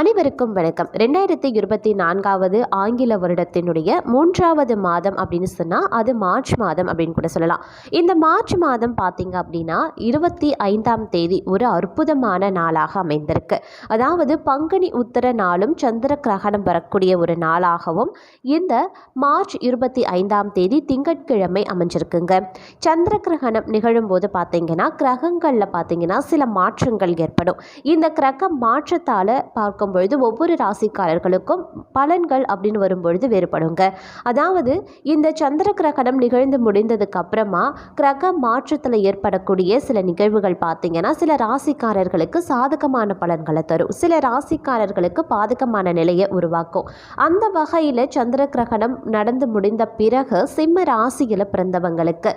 அனைவருக்கும் வணக்கம். ரெண்டாயிரத்தி இருபத்தி நான்காவது ஆங்கில வருடத்தினுடைய மூன்றாவது மாதம் அப்படின்னு சொன்னால் அது மார்ச் மாதம் அப்படின்னு கூட சொல்லலாம். இந்த மார்ச் மாதம் பார்த்தீங்க அப்படின்னா இருபத்தி ஐந்தாம் தேதி ஒரு அற்புதமான நாளாக அமைந்திருக்கு. அதாவது பங்குனி உத்தர நாளும் சந்திர கிரகணம் வரக்கூடிய ஒரு நாளாகவும் இந்த மார்ச் இருபத்தி ஐந்தாம் தேதி திங்கட்கிழமை அமைஞ்சிருக்குங்க. சந்திர கிரகணம் நிகழும்போது பார்த்தீங்கன்னா கிரகங்களில் பார்த்தீங்கன்னா சில மாற்றங்கள் ஏற்படும். இந்த கிரக மாற்றத்தால் பார்க்க பார்க்கும் பொழுது ஒவ்வொரு ராசிக்காரர்களுக்கும் பலன்கள் அப்படின்னு வரும்பொழுது வேறுபடுங்க. அதாவது இந்த சந்திர கிரகணம் நிகழ்ந்து முடிந்ததுக்கு அப்புறமா கிரக மாற்றத்தில் ஏற்படக்கூடிய சில நிகழ்வுகள் பார்த்தீங்கன்னா சில ராசிக்காரர்களுக்கு சாதகமான பலன்களை தரும். சில ராசிக்காரர்களுக்கு பாதகமான நிலையை உருவாக்கும். அந்த வகையில் சந்திர கிரகணம் நடந்து முடிந்த பிறகு சிம்ம ராசியில் பிறந்தவங்களுக்கு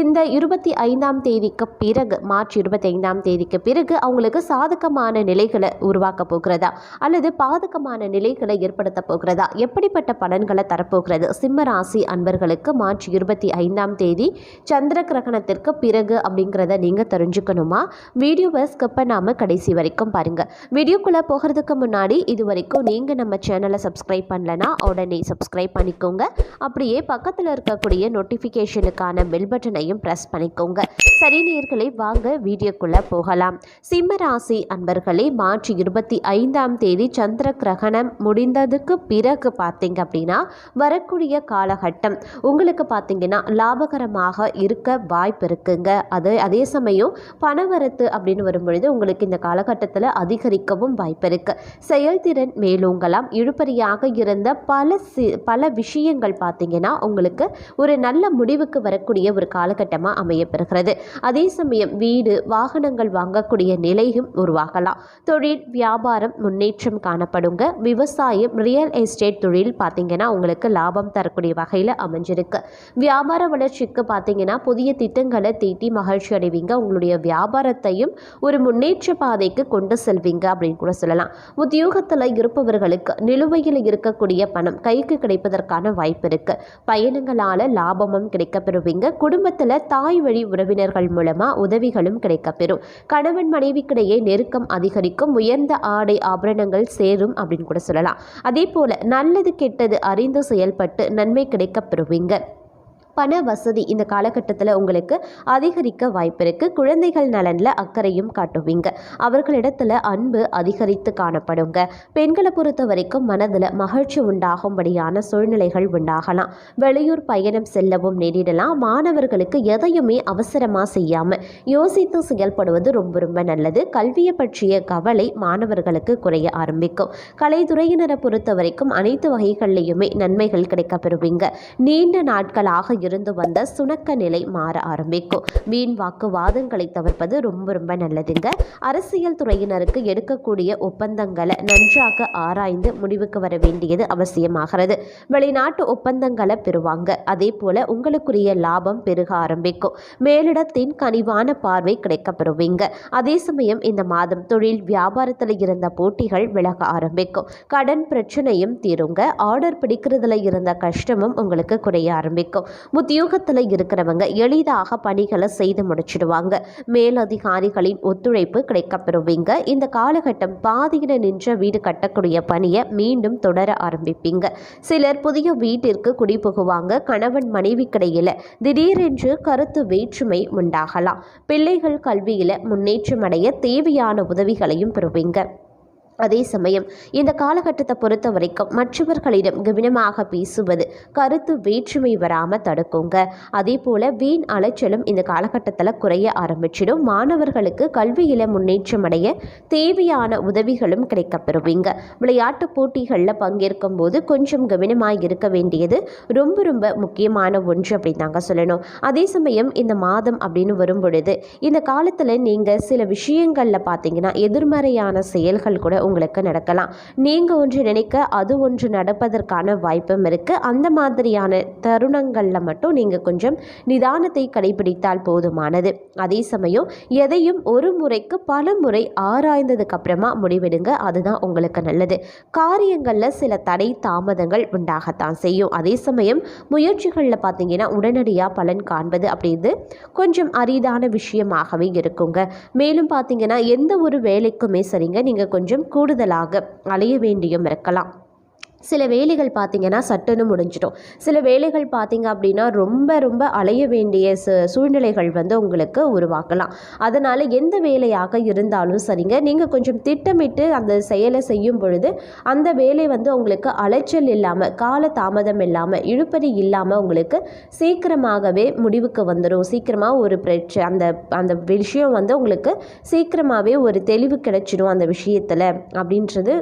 இந்த இருபத்தி ஐந்தாம் தேதிக்கு பிறகு மார்ச் இருபத்தி ஐந்தாம் தேதிக்கு பிறகு அவங்களுக்கு சாதகமான நிலைகளை உருவாக்க போகிறதா? அல்லது பாதகமான நிலைகளை ஏற்படுத்த போகிறதா? எப்படிப்பட்ட பலன்களை தரப்போகிறது? சிம்ம ராசி அன்பர்களுக்கு மார்ச் இருபத்தி ஐந்தாம் தேதி சந்திர கிரகணத்திற்கு பிறகு அப்படிங்கிறத நீங்கள் தெரிஞ்சுக்கணுமா? வீடியோவை ஸ்கிப் பண்ணாமல் கடைசி வரைக்கும் பாருங்கள் வீடியோக்குள்ளே போகிறதுக்கு முன்னாடி இது வரைக்கும் நீங்கள் நம்ம சேனலை சப்ஸ்கிரைப் பண்ணலனா உடனே சப்ஸ்கிரைப் பண்ணிக்கோங்க. அப்படியே பக்கத்தில் இருக்கக்கூடிய நோட்டிஃபிகேஷனுக்கான பெல் பட்டனையும் ப்ரெஸ் பண்ணிக்கோங்க. சரி நேர்களை வாங்க வீடியோக்குள்ளே போகலாம். சிம்ம ராசி அன்பர்களே மார்ச் இருபத்தி ஐந்தாம் தேதி சந்திர கிரகணம் முடிந்ததுக்கு பிறகு பார்த்தீங்க அப்படின்னா வரக்கூடிய காலகட்டம் உங்களுக்கு பார்த்தீங்கன்னா லாபகரமாக இருக்க வாய்ப்பு இருக்குங்க. அது அதே சமயம் பணவரத்து அப்படின்னு வரும்பொழுது உங்களுக்கு இந்த காலகட்டத்தில் அதிகரிக்கவும் வாய்ப்பு இருக்கு. செயல்திறன் மேலோங்கலாம். இழுபறியாக இருந்த பல சி பல விஷயங்கள் பார்த்தீங்கன்னா உங்களுக்கு ஒரு நல்ல முடிவுக்கு வரக்கூடிய ஒரு காலகட்டமாக அமையப்பெறுகிறது அதே சமயம் வீடு வாகனங்கள் வாங்கக்கூடிய நிலையும் உருவாகலாம். தொழில் வியாபாரம் முன்னேற்றம் காணப்படுங்க. விவசாயம் ரியல் எஸ்டேட் தொழில் பார்த்தீங்கன்னா உங்களுக்கு லாபம் தரக்கூடிய வகையில் அமைஞ்சிருக்கு. வியாபார வளர்ச்சிக்கு பார்த்தீங்கன்னா புதிய திட்டங்களை தீட்டி மகிழ்ச்சி அடைவீங்க. உங்களுடைய வியாபாரத்தையும் ஒரு முன்னேற்ற பாதைக்கு கொண்டு செல்வீங்க அப்படின்னு கூட சொல்லலாம். உத்தியோகத்தில் இருப்பவர்களுக்கு நிலுவையில் இருக்கக்கூடிய பணம் கைக்கு கிடைப்பதற்கான வாய்ப்பு இருக்கு. பயணங்களால் லாபமும் கிடைக்கப்பெறுவீங்க. குடும்பத்தில் தாய் வழி உறவினர்கள் மூலமாக உதவிகளும் கிடைக்கப்பெறும். கணவன் மனைவிக்கிடையே நெருக்கம் அதிகரிக்கும் உயர்ந்த ஆடை ஆபரணங்கள் சேரும் அப்படின்னு கூட சொல்லலாம். அதே போல நல்லது கெட்டது அறிந்து செயல்பட்டு நன்மை கிடைக்கப்பெறுவீங்க பண வசதி இந்த காலகட்டத்தில் உங்களுக்கு அதிகரிக்க வாய்ப்பு இருக்குது குழந்தைகள் நலனில் அக்கறையும் காட்டுவீங்க. அவர்களிடத்துல அன்பு அதிகரித்து காணப்படுங்க. பெண்களை பொறுத்த வரைக்கும் மனதில் மகிழ்ச்சி உண்டாகும்படியான சூழ்நிலைகள் உண்டாகலாம். வெளியூர் பயணம் செல்லவும் நேரிடலாம். மாணவர்களுக்கு எதையுமே அவசரமாக செய்யாமல் யோசித்து செயல்படுவது ரொம்ப ரொம்ப நல்லது. கல்வியை பற்றிய கவலை மாணவர்களுக்கு குறைய ஆரம்பிக்கும். கலைத்துறையினரை பொறுத்த வரைக்கும் அனைத்து வகைகள்லையுமே நன்மைகள் கிடைக்கப்பெறுவீங்க. நீண்ட நாட்களாக இருந்து வந்த சுணக்க நிலை மாற ஆரம்பிக்கும். வீண் வாக்குவாதங்களை தவிர்ப்பது ரொம்ப ரொம்ப நல்லதுங்க. அரசியல் துறையினருக்கு எடுக்கக்கூடிய ஒப்பந்தங்களை நன்றாக ஆராய்ந்து முடிவுக்கு வர வேண்டியது அவசியமாகிறது. வெளிநாட்டு ஒப்பந்தங்களை பெறுவாங்க. அதே போல உங்களுக்குரிய லாபம் பெருக ஆரம்பிக்கும். மேலிடத்தின் கனிவான பார்வை கிடைக்க பெறுவீங்க அதே சமயம் இந்த மாதம் தொழில் வியாபாரத்தில் இருந்த போட்டிகள் விலக ஆரம்பிக்கும். கடன் பிரச்சனையும் தீருங்க. ஆர்டர் பிடிக்கிறதுல இருந்த கஷ்டமும் உங்களுக்கு குறைய ஆரம்பிக்கும். உத்தியோகத்தில் இருக்கிறவங்க எளிதாக பணிகளை செய்து முடிச்சிடுவாங்க. மேலதிகாரிகளின் ஒத்துழைப்பு கிடைக்கப்பெறுவீங்க. இந்த காலகட்டம் பாதியில் நின்ற வீடு கட்டக்கூடிய பணியை மீண்டும் தொடர ஆரம்பிப்பீங்க. சிலர் புதிய வீட்டிற்கு குடிபுகுவாங்க. கணவன் மனைவிக்கிடையில் திடீரென்று கருத்து வேற்றுமை உண்டாகலாம். பிள்ளைகள் கல்வியில் முன்னேற்றம் அடைய தேவையான உதவிகளையும் பெறுவீங்க. அதே சமயம் இந்த காலகட்டத்தை பொறுத்த வரைக்கும் மற்றவர்களிடம் கவனமாக பேசுவது கருத்து வேற்றுமை வராமல் தடுக்குங்க. அதே போல் வீண் அலைச்சலும் இந்த காலகட்டத்தில் குறைய ஆரம்பிச்சிடும். மாணவர்களுக்கு கல்வியில் முன்னேற்றம் அடைய தேவையான உதவிகளும் கிடைக்கப்பெறுவீங்க. விளையாட்டு போட்டிகளில் பங்கேற்கும் போது கொஞ்சம் கவனமாக இருக்க வேண்டியது ரொம்ப ரொம்ப முக்கியமான ஒன்று அப்படின்னு தாங்க சொல்லணும். அதே சமயம் இந்த மாதம் அப்படின்னு வரும் பொழுது இந்த காலத்தில் நீங்கள் சில விஷயங்களில் பார்த்தீங்கன்னா எதிர்மறையான செயல்கள் கூட உங்களுக்கு நடக்கலாம். நீங்கள் ஒன்று நினைக்க அது ஒன்று நடப்பதற்கான வாய்ப்பும் இருக்குது அந்த மாதிரியான தருணங்களில் மட்டும் நீங்கள் கொஞ்சம் நிதானத்தை கடைபிடித்தால் போதுமானது. அதே சமயம் எதையும் ஒரு முறைக்கு பல முறை ஆராய்ந்ததுக்கு அப்புறமா முடிவெடுங்க. அதுதான் உங்களுக்கு நல்லது. காரியங்களில் சில தடை தாமதங்கள் உண்டாகத்தான் செய்யும். அதே சமயம் முயற்சிகளில் பார்த்தீங்கன்னா உடனடியாக பலன் காண்பது அப்படிது கொஞ்சம் அரிதான விஷயமாகவே இருக்குங்க. மேலும் பார்த்தீங்கன்னா எந்த ஒரு வேலைக்குமே சரிங்க. நீங்கள் கொஞ்சம் கூடுதலாக அலைய வேண்டியும் இருக்கலாம். சில வேலைகள் பார்த்திங்கன்னா சட்டுன்னு முடிஞ்சிடும். சில வேலைகள் பார்த்திங்க அப்படின்னா ரொம்ப ரொம்ப அலைய வேண்டிய சு சூழ்நிலைகள் வந்து உங்களுக்கு உருவாக்கலாம். அதனால் எந்த வேலையாக இருந்தாலும் சரிங்க. நீங்கள் கொஞ்சம் திட்டமிட்டு அந்த செயலை செய்யும் பொழுது அந்த வேலை வந்து உங்களுக்கு அலைச்சல் இல்லாமல் கால தாமதம் இல்லாமல் இழுப்பறி இல்லாமல் உங்களுக்கு சீக்கிரமாகவே முடிவுக்கு வந்துடும் சீக்கிரமாக ஒரு பிரச்ச அந்த அந்த விஷயம் வந்து உங்களுக்கு சீக்கிரமாகவே ஒரு தெளிவு கிடைச்சிடும் அந்த விஷயத்தில். அப்படின்றது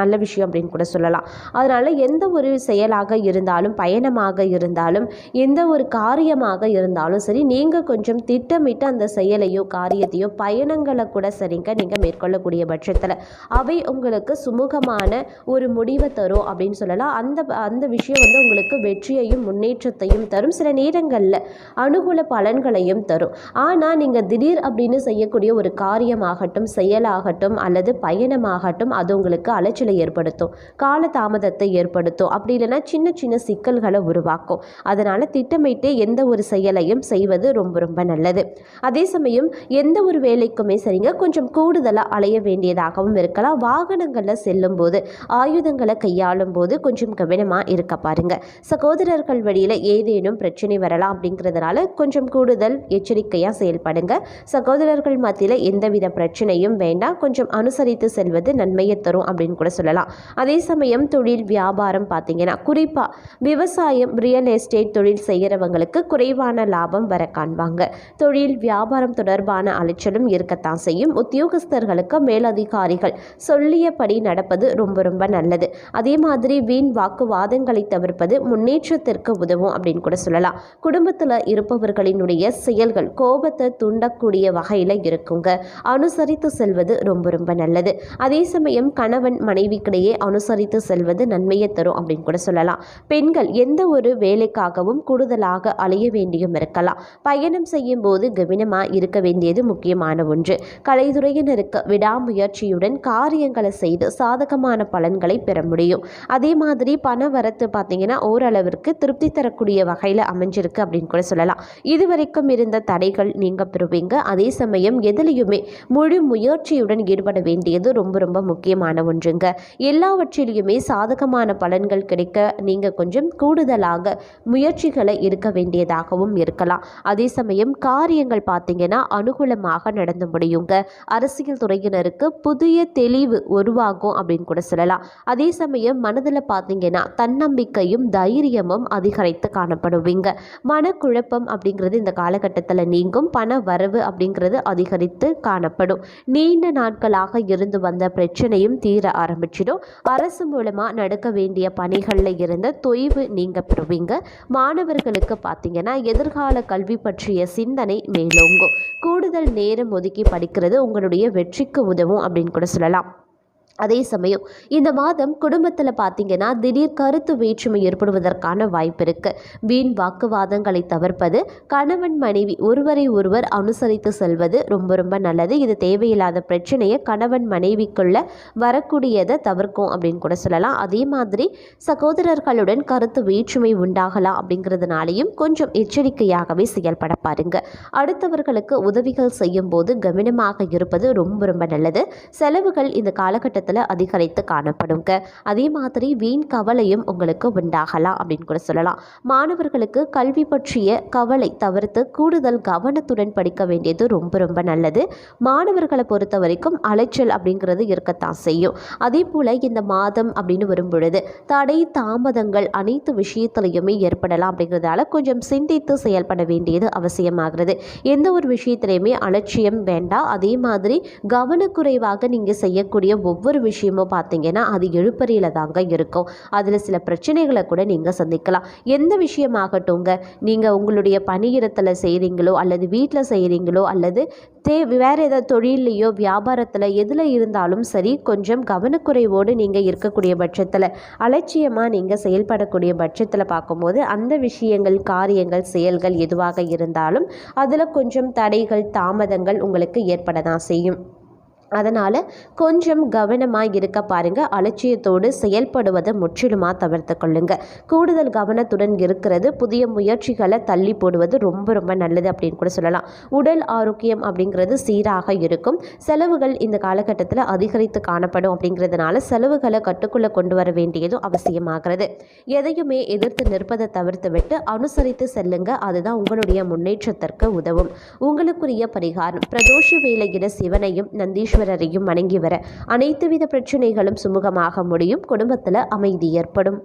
நல்ல விஷயம் அப்படின்னு கூட சொல்லலாம். அதனால் எந்த ஒரு செயலாக இருந்தாலும் பயணமாக இருந்தாலும் எந்த ஒரு காரியமாக இருந்தாலும் சரி நீங்கள் கொஞ்சம் திட்டமிட்டு அந்த செயலையோ காரியத்தையோ பயணங்களை கூட சரிங்க நீங்கள் மேற்கொள்ளக்கூடிய பட்சத்தில். அவை உங்களுக்கு சுமூகமான ஒரு முடிவை தரும் அப்படின்னு சொல்லலாம். அந்த அந்த விஷயம் வந்து உங்களுக்கு வெற்றியையும் முன்னேற்றத்தையும் தரும். சில நேரங்களில் அனுகூல பலன்களையும் தரும். ஆனால் நீங்கள் திடீர் அப்படின்னு செய்யக்கூடிய ஒரு காரியமாகட்டும் செயலாகட்டும் அல்லது பயணமாகட்டும் அது உங்களுக்கு அலைச்சலை ஏற்படுத்தும். கால தாமதத்தை ஏற்படுத்தும். அப்படி இல்லைன்னா சின்ன சின்ன சிக்கல்களை உருவாக்கும். அதனால் திட்டமிட்டு எந்த ஒரு செயலையும் செய்வது ரொம்ப ரொம்ப நல்லது. அதே சமயம் எந்த ஒரு வேலைக்குமே சரிங்க கொஞ்சம் கூடுதலாக அலைய வேண்டியதாகவும் இருக்கலாம். வாகனங்களில் செல்லும் போது ஆயுதங்களை கையாளும் போது கொஞ்சம் கவனமாக இருக்க பாருங்க. சகோதரர்கள் வழியில் ஏதேனும் பிரச்சனை வரலாம் அப்படிங்கிறதுனால கொஞ்சம் கூடுதல் எச்சரிக்கையாக செயல்படுங்க. சகோதரர்கள் மத்தியில் எந்தவித பிரச்சனையும் வேண்டாம். கொஞ்சம் அனுசரித்து செல்வது நன்மையை தரும் அப்படின்னு கூட சொல்லலாம். அதே சமயம் தொழில் வியாபாரம் பார்த்தீங்கன்னா குறிப்பாக விவசாயம் ரியல் எஸ்டேட் தொழில் செய்கிறவங்களுக்கு குறைவான லாபம் வர காண்பாங்க. தொழில் வியாபாரம் தொடர்பான அலைச்சலும் இருக்கத்தான் செய்யும். உத்தியோகஸ்தர்களுக்கு மேலதிகாரிகள் சொல்லியபடி நடப்பது ரொம்ப ரொம்ப நல்லது. அதே மாதிரி வீண் வாக்குவாதங்களை தவிர்ப்பது முன்னேற்றத்திற்கு உதவும் அப்படின்னு கூட சொல்லலாம். குடும்பத்தில் இருப்பவர்களினுடைய செயல்கள் கோபத்தை தூண்டக்கூடிய வகையில் இருக்குங்க. அனுசரித்து செல்வது ரொம்ப ரொம்ப நல்லது. அதே சமயம் கணவன் மனைவிக்கிடையே அனுசரித்து செல்வது நன்மையை தரும் அப்படின்னு கூட சொல்லலாம். பெண்கள் எந்த ஒரு வேலைக்காகவும் கூடுதலாக அலைய வேண்டியும் இருக்கலாம். பயணம் செய்யும் போது கவனமாக இருக்க வேண்டியது முக்கியமான ஒன்று. கலைத்துறையினருக்கு விடாமுயற்சியுடன் காரியங்களை செய்து சாதகமான பலன்களை பெற முடியும். அதே மாதிரி பண வரத்து பார்த்தீங்கன்னா ஓரளவிற்கு திருப்தி தரக்கூடிய வகையில் அமைஞ்சிருக்கு அப்படின்னு கூட சொல்லலாம். இதுவரைக்கும் இருந்த தடைகள் நீங்க பெறுவீங்க. அதே சமயம் எதுலேயுமே முழு முயற்சியுடன் ஈடுபட வேண்டியது ரொம்ப ரொம்ப முக்கியமான ஒன்றுங்க. எல்லாவற்றிலையுமே சாதகமான பலன்கள் கிடைக்க நீங்கள் கொஞ்சம் கூடுதலாக முயற்சிகளை இருக்க வேண்டியதாகவும் இருக்கலாம். அதே சமயம் காரியங்கள் பார்த்தீங்கன்னா அனுகூலமாக நடந்து முடியுங்க. அரசியல் துறையினருக்கு புதிய தெளிவு உருவாகும் அப்படின்னு கூட சொல்லலாம். அதே சமயம் மனதில் பார்த்தீங்கன்னா தன்னம்பிக்கையும் தைரியமும் அதிகரித்து காணப்படுவீங்க. மனக்குழப்பம் அப்படிங்கிறது இந்த காலகட்டத்தில் நீங்கும். பண வரவு அப்படிங்கிறது அதிகரித்து காணப்படும். நீண்ட நாட்களாக இருந்து வந்த பிரச்சனையும் தீர ஆரம்பிச்சிடும். அரசு மூலமாக நடக்க வேண்டிய பணிகளில் இருந்த தொய்வு நீங்க பெறுவீங்க. மாணவர்களுக்கு பார்த்தீங்கன்னா எதிர்கால கல்வி பற்றிய சிந்தனை மேலோங்கும். கூடுதல் நேரம் ஒதுக்கி படிக்கிறது உங்களுடைய வெற்றிக்கு உதவும் அப்படின்னு கூட சொல்லலாம். அதே சமயம் இந்த மாதம் குடும்பத்தில் பார்த்தீங்கன்னா திடீர் கருத்து வேற்றுமை ஏற்படுவதற்கான வாய்ப்பு இருக்கு. வீண் வாக்குவாதங்களை தவிர்ப்பது கணவன் மனைவி ஒருவரை ஒருவர் அனுசரித்து செல்வது ரொம்ப ரொம்ப நல்லது. இது தேவையில்லாத பிரச்சனையை கணவன் மனைவிக்குள்ள வரக்கூடியதை தவிர்க்கும் அப்படின்னு கூட சொல்லலாம். அதே மாதிரி சகோதரர்களுடன் கருத்து வேற்றுமை உண்டாகலாம் அப்படிங்கிறதுனாலையும் கொஞ்சம் எச்சரிக்கையாகவே செயல்பட பாருங்க. அடுத்தவர்களுக்கு உதவிகள் செய்யும் போது கவனமாக இருப்பது ரொம்ப ரொம்ப நல்லது. செலவுகள் இந்த காலகட்டத்தில் நேரத்தில் அதிகரித்து காணப்படுங்க அதே மாதிரி வீண் கவலையும் உங்களுக்கு உண்டாகலாம் அப்படின்னு கூட சொல்லலாம். மாணவர்களுக்கு கல்வி பற்றிய கவலை தவிர்த்து கூடுதல் கவனத்துடன் படிக்க வேண்டியது ரொம்ப ரொம்ப நல்லது. மாணவர்களை பொறுத்த வரைக்கும் அலைச்சல் அப்படிங்கிறது இருக்கத்தான் செய்யும். அதே போல் இந்த மாதம் அப்படின்னு வரும்பொழுது தடை தாமதங்கள் அனைத்து விஷயத்திலையுமே ஏற்படலாம் அப்படிங்கிறதால கொஞ்சம் சிந்தித்து செயல்பட வேண்டியது அவசியமாகிறது. எந்த ஒரு விஷயத்திலையுமே அலட்சியம் வேண்டாம். அதே மாதிரி கவனக்குறைவாக நீங்கள் செய்யக்கூடிய ஒவ்வொரு ஒவ்வொரு விஷயமும் பார்த்தீங்கன்னா அது எழுப்பறியில் தாங்க இருக்கும். அதில் சில பிரச்சனைகளை கூட நீங்கள் சந்திக்கலாம். எந்த விஷயமாகட்டும்ங்க? நீங்கள் உங்களுடைய பணியிடத்தில் செய்கிறீங்களோ அல்லது வீட்டில் செய்கிறீங்களோ அல்லது தே வேறு ஏதாவது தொழிலையோ வியாபாரத்தில் எதில் இருந்தாலும் சரி கொஞ்சம் கவனக்குறைவோடு நீங்கள் இருக்கக்கூடிய பட்சத்தில் அலட்சியமாக நீங்கள் செயல்படக்கூடிய பட்சத்தில் பார்க்கும்போது அந்த விஷயங்கள் காரியங்கள் செயல்கள் எதுவாக இருந்தாலும் அதில் கொஞ்சம் தடைகள் தாமதங்கள் உங்களுக்கு ஏற்பட தான் செய்யும். அதனால் கொஞ்சம் கவனமாக இருக்க பாருங்க. அலட்சியத்தோடு செயல்படுவதை முற்றிலுமாக தவிர்த்து கொள்ளுங்க. கூடுதல் கவனத்துடன் இருக்கிறது. புதிய முயற்சிகளை தள்ளி போடுவது ரொம்ப ரொம்ப நல்லது அப்படின்னு கூட சொல்லலாம். உடல் ஆரோக்கியம் அப்படிங்கிறது சீராக இருக்கும். செலவுகள் இந்த காலகட்டத்தில் அதிகரித்து காணப்படும் அப்படிங்கிறதுனால செலவுகளை கட்டுக்குள்ளே கொண்டு வர வேண்டியதும் அவசியமாகிறது. எதையுமே எதிர்த்து நிற்பதை தவிர்த்து விட்டு அனுசரித்து செல்லுங்க. அதுதான் உங்களுடைய முன்னேற்றத்திற்கு உதவும். உங்களுக்குரிய பரிகாரம். பிரதோஷ வேலையிட சிவனையும் நந்தீஷ் ஈஸ்வரரையும் வணங்கி வர அனைத்து வித பிரச்சனைகளும் சுமூகமாக முடியும். குடும்பத்தில் அமைதி ஏற்படும்.